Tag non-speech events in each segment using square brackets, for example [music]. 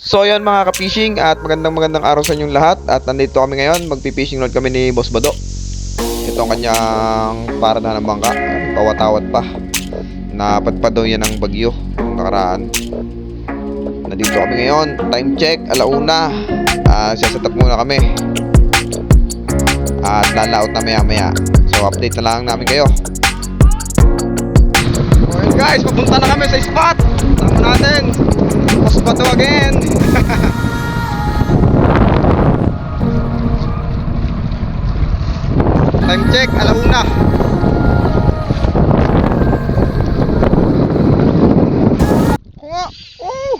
So yun mga ka-fishing at magandang magandang araw sa inyong lahat. At nandito kami ngayon. Magpi-fishing load kami ni Boss Bado. Ito ang kanyang para na ng bangka pawatawad pa. Napadpad daw yan ng bagyo nung nakaraan. Nandito kami ngayon. Time check alauna. Uh, set up muna kami. At lalaot na maya maya so update na lang namin kayo. Alright guys, papunta na kami sa spot. Tama natin check, alauna Kuha! Oh!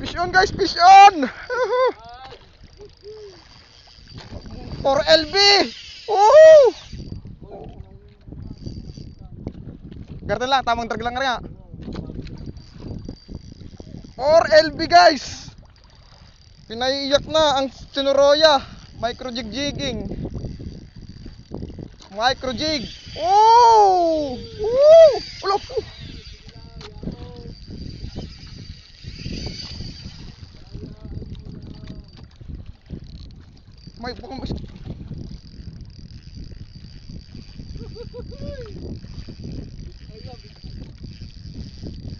Fish on guys, fish on! [laughs] 4LB! Woohoo! Ganito lang, tamang drag lang nga. 4LB guys! Pinaiyak na ang Sinoroya. Micro jig jigging. Micro jig. Oh! Woo! Ulo! May baka mas...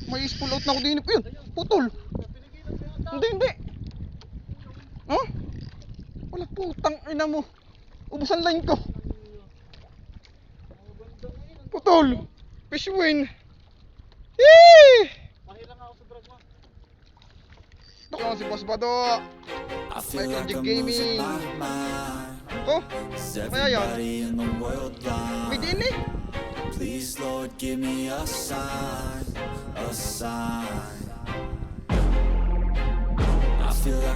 May spool out na ako din. Yun! Putol! Hindi, hindi! Huh? Wala putang ina mo. Ubusan line ko. Putol. Fish win. Yee! Ito si Boss Bado. I feel Michael like J. I'm Gaming. losing my mind. Ko, Is Kaya yun. blind? din eh. Please, Lord, give me a sign, a sign.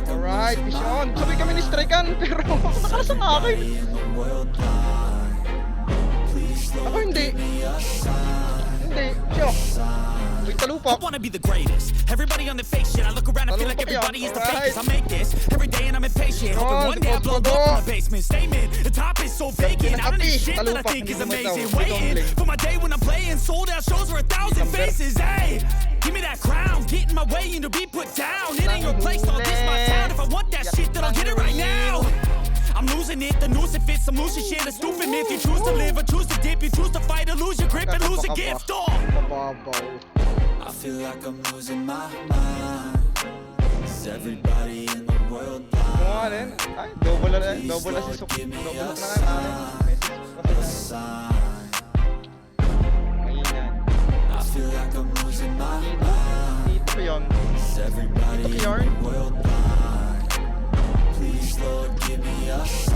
Alright, fish on. Sabi kami ni Strikean, [laughs] pero nakalas ang akin. Ako hindi. Give me a sign, Hindi, siya. sign. May I wanna be the greatest. Everybody on the fake shit. I look around and feel like everybody is the fakest. I make this every day and I'm impatient. Hoping one day I blow up in the basement. Statement. The top is so vacant. I don't need shit that I think is amazing. Waiting for my day when I'm playing. Sold out shows for a thousand faces. Hey, give me that crown. Get in my way and to be put down. It ain't your place. All this my town. If I want that shit, then I'll get it right now. I'm losing it, the noose it fits, I'm losing shit, a stupid myth. You choose to live or choose to dip, you choose to and lose a gift. I feel like I'm losing my mind. Is everybody in the world blind? Kung ano yun? Ay, double na. Double na si Sok. Double na nga sign. I feel like I'm losing my mind. Dito pa yun. Is everybody in the world blind? Please, Lord, give me a sign,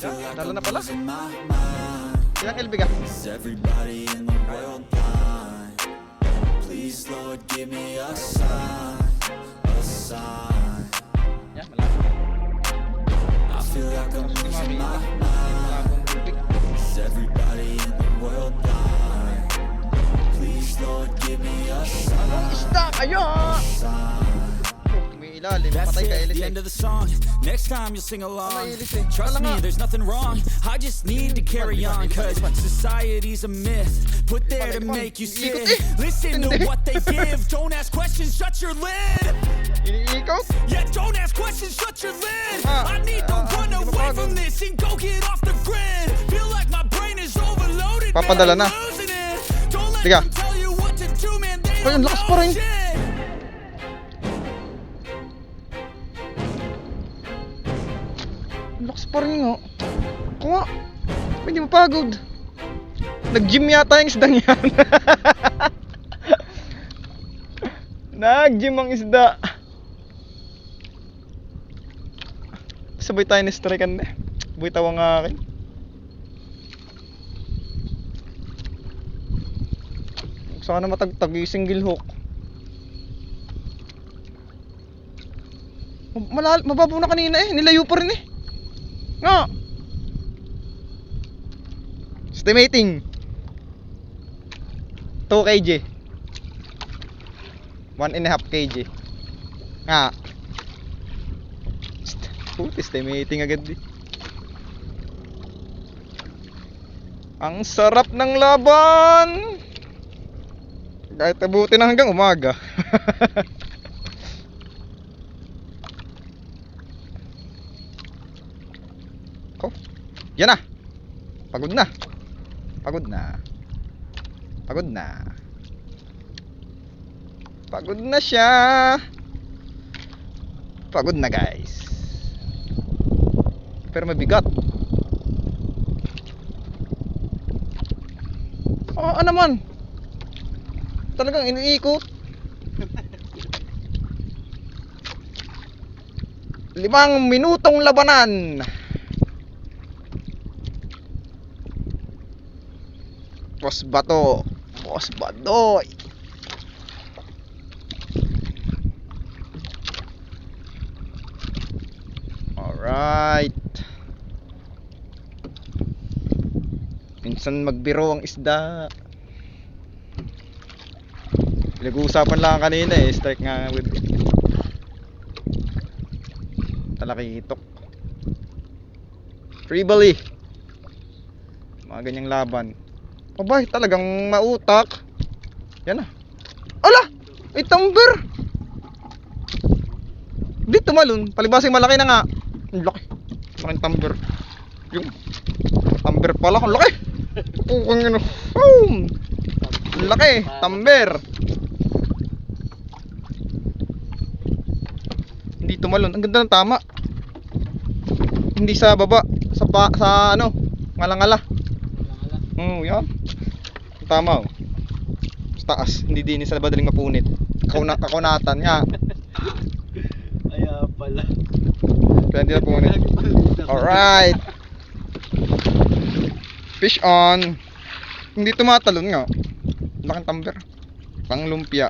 Lalo I'm na pala. Ilang LB ka? Please, Lord, give me a sign, a sign. Yan, malaki. I feel like I'm Si losing my mind. Is everybody in the world blind? Please, Lord, give me a sign, Anong isda kayo? sign. Ilalim. That's Patay ka, it, the end of the song. Next time you'll sing along. Trust me, there's nothing wrong. I just need to carry on, cause society's a myth. Put there to make you sit. eh. Listen to what they give. Don't ask questions, shut your lid. Yeah, don't ask questions, shut your lid. Ah, I need to ah, run away from this and go get off the grid. Feel like my brain is overloaded. Papadala na. losing it. Don't let Tiga. them tell you what to do, man. They Ay, ang lakas pa rin. Lakas pa rin nga. Kuha. Hindi mapagod. Nag-gym yata yung isdang yan. [laughs] Nag-gym ang isda. Sabay tayo ni strikean eh. Buhay tawa nga akin. Sana matagtag yung single hook. Ma- Malal mababaw na kanina eh. Nilayo pa rin eh. Nga. Estimating. 2 kg. 1 and a half kg. Nga. Put, estimating agad di. Ang sarap ng laban! Kahit abutin hanggang umaga. [laughs] yan na. Pagod na. Pagod na. Pagod na. Pagod na siya. Pagod na guys. Pero mabigat. Oo ah, naman. Talagang iniikot. [laughs] Limang minutong labanan. Boss Bato. Boss Badoy. Alright. Minsan magbiro ang isda. Pinag-uusapan lang kanina eh, strike nga with talakitok. Tribally. Mga ganyang laban. Abay, talagang mautak. Yan na. Ala! May tumbler! Di tumalon. Palibasing malaki na nga. Ang laki. Malaking tumbler. Yung tumbler pala. Ang laki! Oo, ang ano. Boom! Laki. Tumbler. Hindi tumalon. Ang ganda ng tama. Hindi sa baba. Sa pa, sa ano. Ngala-ngala. Oo, yan. Tama oh. Sa taas. Hindi din sa badaling mapunit. Kauna, kakunatan nga. [laughs] Kaya pala. Kaya hindi na punit. Alright. Fish on. Hindi tumatalon nga. Laking tumbler. Pang lumpia.